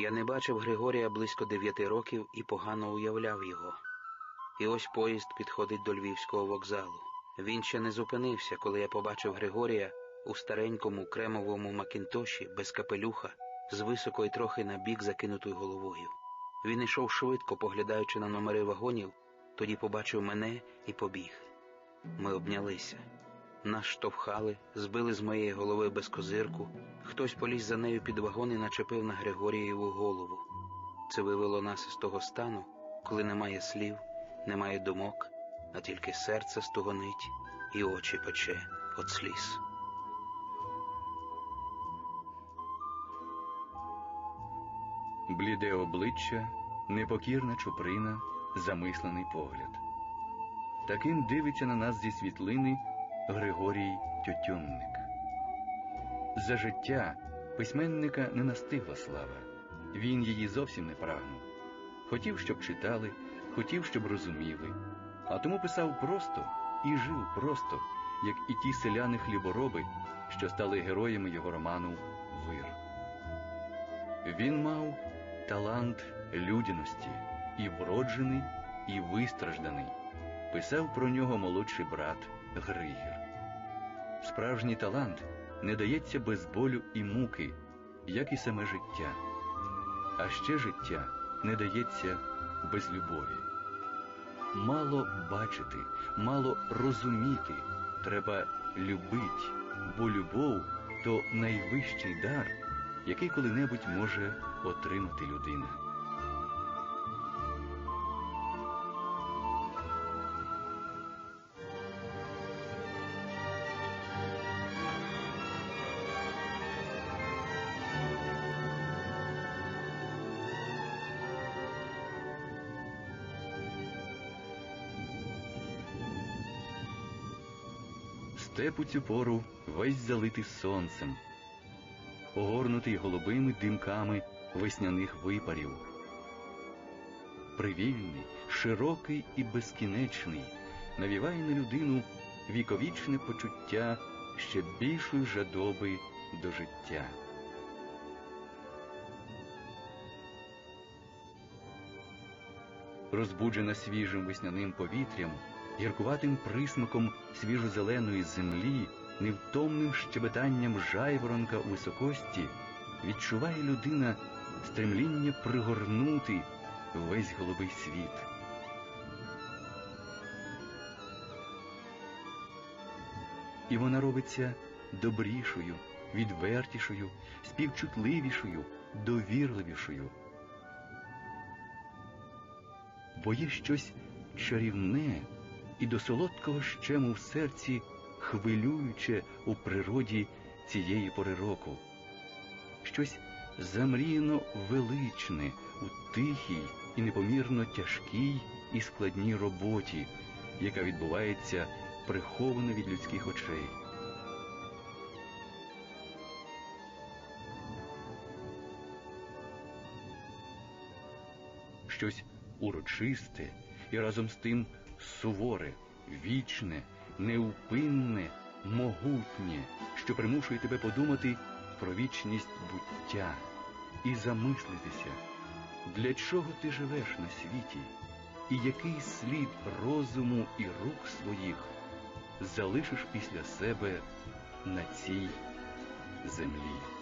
Я не бачив Григорія близько дев'яти років і погано уявляв його. І ось поїзд підходить до львівського вокзалу. Він ще не зупинився, коли я побачив Григорія у старенькому кремовому макінтоші без капелюха, з високою трохи на бік закинутою головою. Він йшов швидко, поглядаючи на номери вагонів, тоді побачив мене і побіг. Ми обнялися. Нас штовхали, збили з моєї голови без козирку. Хтось поліз за нею під вагон і начепив на Григорієву голову. Це вивело нас із того стану, коли немає слів, немає думок, а тільки серце стугонить і очі пече від сліз. Бліде обличчя, непокірна чуприна, замислений погляд. Таким дивиться на нас зі світлини Григорій Тютюнник. За життя письменника не настигла слава, він її зовсім не прагнув. Хотів, щоб читали, хотів, щоб розуміли, а тому писав просто і жив просто, як і ті селяни хлібороби, що стали героями його роману Вир. Він мав талант людяності, і вроджений, і вистражданий. Писав про нього молодший брат Григір. Справжній талант не дається без болю і муки, як і саме життя. А ще життя не дається без любові. Мало бачити, мало розуміти, треба любить, бо любов то найвищий дар, який коли-небудь може отримати людина. Степ у цю пору весь залитий сонцем, огорнутий голубими димками весняних випарів. Привільний, широкий і безкінечний, навіває на людину віковічне почуття ще більшої жадоби до життя. Розбуджена свіжим весняним повітрям, гіркуватим присмаком свіжозеленої землі, невтомним щебетанням жайворонка у високості, відчуває людина стремління пригорнути весь голубий світ. І вона робиться добрішою, відвертішою, співчутливішою, довірливішою. Бо є щось чарівне і до солодкого щему в серці хвилююче у природі цієї пори року, щось замріяно величне у тихій і непомірно тяжкій і складній роботі, яка відбувається приховано від людських очей. Щось урочисте і разом з тим суворе, вічне, неупинне, могутнє, що примушує тебе подумати про вічність буття і замислитися, для чого ти живеш на світі, і який слід розуму і рук своїх залишиш після себе на цій землі.